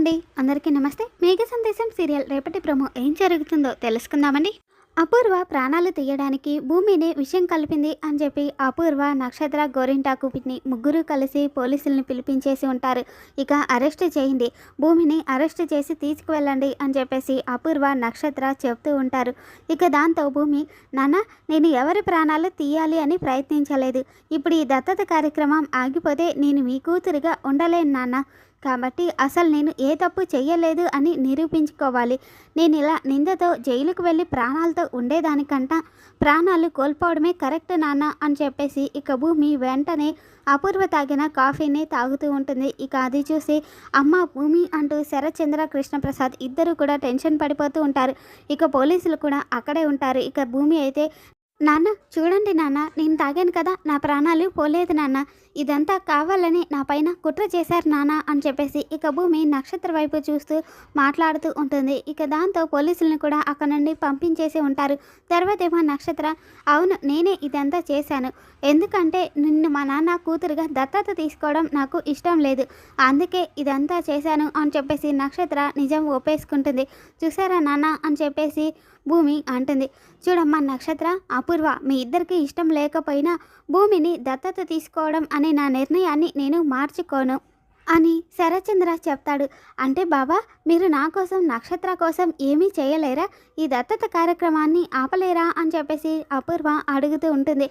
అండి అందరికీ నమస్తే. మేఘ సందేశం సీరియల్ రేపటి ప్రమో ఏం జరుగుతుందో తెలుసుకుందామండి. అపూర్వ ప్రాణాలు తీయడానికి భూమిని విషయం కలిపింది అని చెప్పి అపూర్వ నక్షత్ర గోరింటాకు పిన్ని ముగ్గురు కలిసి పోలీసుల్ని పిలిపించేసి ఉంటారు. ఇక అరెస్ట్ చేయండి. భూమిని అరెస్ట్ చేసి తీసుకువెళ్ళండి అని చెప్పేసి అపూర్వ నక్షత్ర చెప్తూ ఉంటారు. ఇక దాంతో భూమి నాన్న నేను ఎవరి ప్రాణాలు తీయాలి అని ప్రయత్నించలేదు. ఇప్పుడు ఈ దత్తత కార్యక్రమం ఆగిపోతే నేను మీ కూతురుగా ఉండలేను నాన్న. కాబట్టి అసలు నేను ఏ తప్పు చేయలేదు అని నిరూపించుకోవాలి. నేను ఇలా నిందతో జైలుకు వెళ్ళి ప్రాణాలతో ఉండేదానికంట ప్రాణాలు కోల్పోవడమే కరెక్ట్ నాన్న అని చెప్పేసి ఇక భూమి వెంటనే అపూర్వ తాగిన కాఫీని తాగుతూ ఉంటుంది. ఇక అది చూసి అమ్మ భూమి అంటూ శరత్చంద్ర కృష్ణప్రసాద్ ఇద్దరు కూడా టెన్షన్ పడిపోతూ ఉంటారు. ఇక పోలీసులు కూడా అక్కడే ఉంటారు. ఇక భూమి అయితే నాన్న చూడండి నాన్న నేను తాగాను కదా నా ప్రాణాలు పోలేదు నాన్న. ఇదంతా కావాలని నా పైన కుట్ర చేశారు నాన్న అని చెప్పేసి ఇక భూమి నక్షత్ర వైపు చూస్తూ మాట్లాడుతూ ఉంటుంది. ఇక దాంతో పోలీసులను కూడా అక్కడ నుండి పంపించేసి ఉంటారు. తర్వాత ఏమో నక్షత్ర అవును నేనే ఇదంతా చేశాను. ఎందుకంటే నిన్ను మా నాన్న కూతురుగా దత్తత తీసుకోవడం నాకు ఇష్టం లేదు. అందుకే ఇదంతా చేశాను అని చెప్పేసి నక్షత్ర నిజం ఒప్పేసుకుంటుంది. చూసారా నాన్న అని చెప్పేసి భూమి అంటుంది. చూడమ్మా నక్షత్ర అపూర్వ మీ ఇద్దరికి ఇష్టం లేకపోయినా భూమిని దత్తత తీసుకోవడం అనే నా నిర్ణయాన్ని నేను మార్చుకోను అని శరచంద్ర చెప్తాడు. అంటే బాబా మీరు నా కోసం నక్షత్ర కోసం ఏమీ చేయలేరా? ఈ దత్తత కార్యక్రమాన్ని ఆపలేరా? అని చెప్పేసి అపూర్వ అడుగుతూ ఉంటుంది.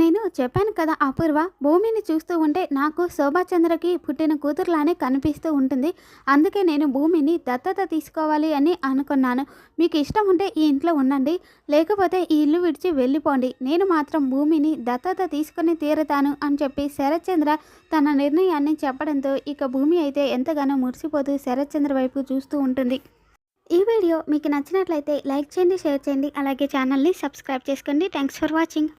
నేను చెప్పాను కదా అపూర్వ భూమిని చూస్తూ ఉంటే నాకు శోభాచంద్రకి పుట్టిన కూతురులానే కనిపిస్తూ ఉంటుంది. అందుకే నేను భూమిని దత్తత తీసుకోవాలి అని అనుకున్నాను. మీకు ఇష్టం ఉంటే ఈ ఇంట్లో ఉండండి. లేకపోతే ఈ ఇల్లు విడిచి వెళ్ళిపోండి. నేను మాత్రం భూమిని దత్తత తీసుకుని తీరుతాను అని చెప్పి శరత్చంద్ర తన నిర్ణయాన్ని చెప్పడంతో ఇక భూమి అయితే ఎంతగానో మురిసిపోతూ శరత్చంద్ర వైపు చూస్తూ ఉంటుంది. ఈ వీడియో మీకు నచ్చినట్లయితే లైక్ చేయండి షేర్ చేయండి. అలాగే ఛానల్ని సబ్స్క్రైబ్ చేసుకోండి. Thanks for watching.